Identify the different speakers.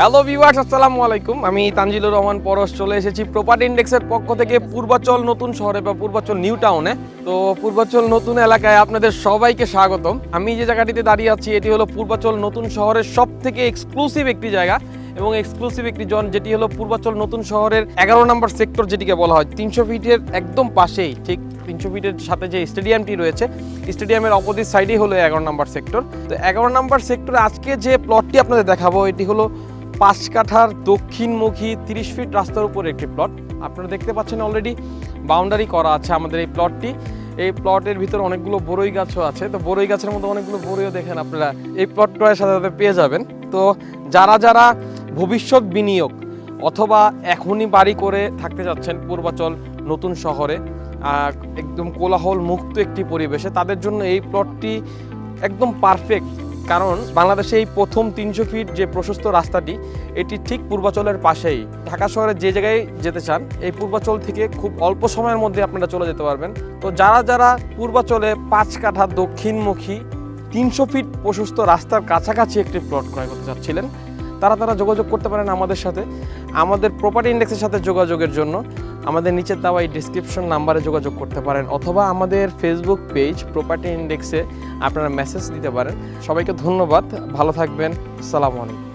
Speaker 1: Hello viewers আসসালামু আলাইকুম। আমি তানজিলুর রহমান পরশ চলে এসেছি প্রপার্টি ইন্ডেক্সের পক্ষ থেকে পূর্বাচল নতুন শহরে বা পূর্বাচল নিউ টাউনে তো পূর্বাচল নতুন এলাকায় আপনাদের সবাইকে স্বাগতম। আমি যে জায়গাটিতে দাঁড়িয়ে আছি, এটি হলো পূর্বাচল নতুন শহরের সব থেকে এক্সক্লুসিভ একটি জায়গা এবং এক্সক্লুসিভ একটি জন যেটি হলো পূর্বাচল নতুন শহরের এগারো নম্বর সেক্টর যেটিকে বলা হয়। তিনশো ফিটের একদম পাশেই, ঠিক তিনশো ফিটের সাথে যে স্টেডিয়ামটি রয়েছে স্টেডিয়ামের অপোজিট সাইডেই হলো এগারো নম্বর সেক্টর তো এগারো নম্বর সেক্টরে আজকে যে প্লটটি আপনাদের দেখাবো, এটি হলো পাঁচ কাঠার দক্ষিণমুখী তিরিশ ফিট রাস্তার উপর একটি প্লট আপনারা দেখতে পাচ্ছেন অলরেডি বাউন্ডারি করা আছে আমাদের এই প্লটটি এই প্লটের ভিতরে অনেকগুলো বড়ই গাছও আছে। তো বড়ই গাছের মধ্যে অনেকগুলো বড়ইও দেখেন আপনারা, এই প্লটটার সাথে সাথে পেয়ে যাবেন। তো যারা যারা ভবিষ্যৎ বিনিয়োগ অথবা এখনই বাড়ি করে থাকতে যাচ্ছেন পূর্বাচল নতুন শহরে একদম কোলাহল মুক্ত একটি পরিবেশে, তাদের জন্য এই প্লটটি একদম পারফেক্ট কারণ বাংলাদেশে এই প্রথম তিনশো ফিট যে প্রশস্ত রাস্তাটি, এটি ঠিক পূর্বাচলের পাশেই। ঢাকা শহরে যে জায়গায় যেতে চান, এই পূর্বাচল থেকে খুব অল্প সময়ের মধ্যে আপনারা চলে যেতে পারবেন। তো যারা যারা পূর্বাচলে পাঁচ কাঠা দক্ষিণমুখী তিনশো ফিট প্রশস্ত রাস্তার কাছাকাছি একটি প্লট ক্রয় করতে চাচ্ছিলেন, তারা তারা যোগাযোগ করতে পারেন আমাদের সাথে। আমাদের প্রপার্টি ইন্ডেক্সের সাথে যোগাযোগের জন্য। আমাদের নিচের দেওয়া এই ডিসক্রিপশন নাম্বারে যোগাযোগ করতে পারেন অথবা আমাদের ফেসবুক পেজ প্রপার্টি ইন্ডেক্সে আপনারা মেসেজ দিতে পারেন। সবাইকে ধন্যবাদ, ভালো থাকবেন। সালাম আলাইকুম।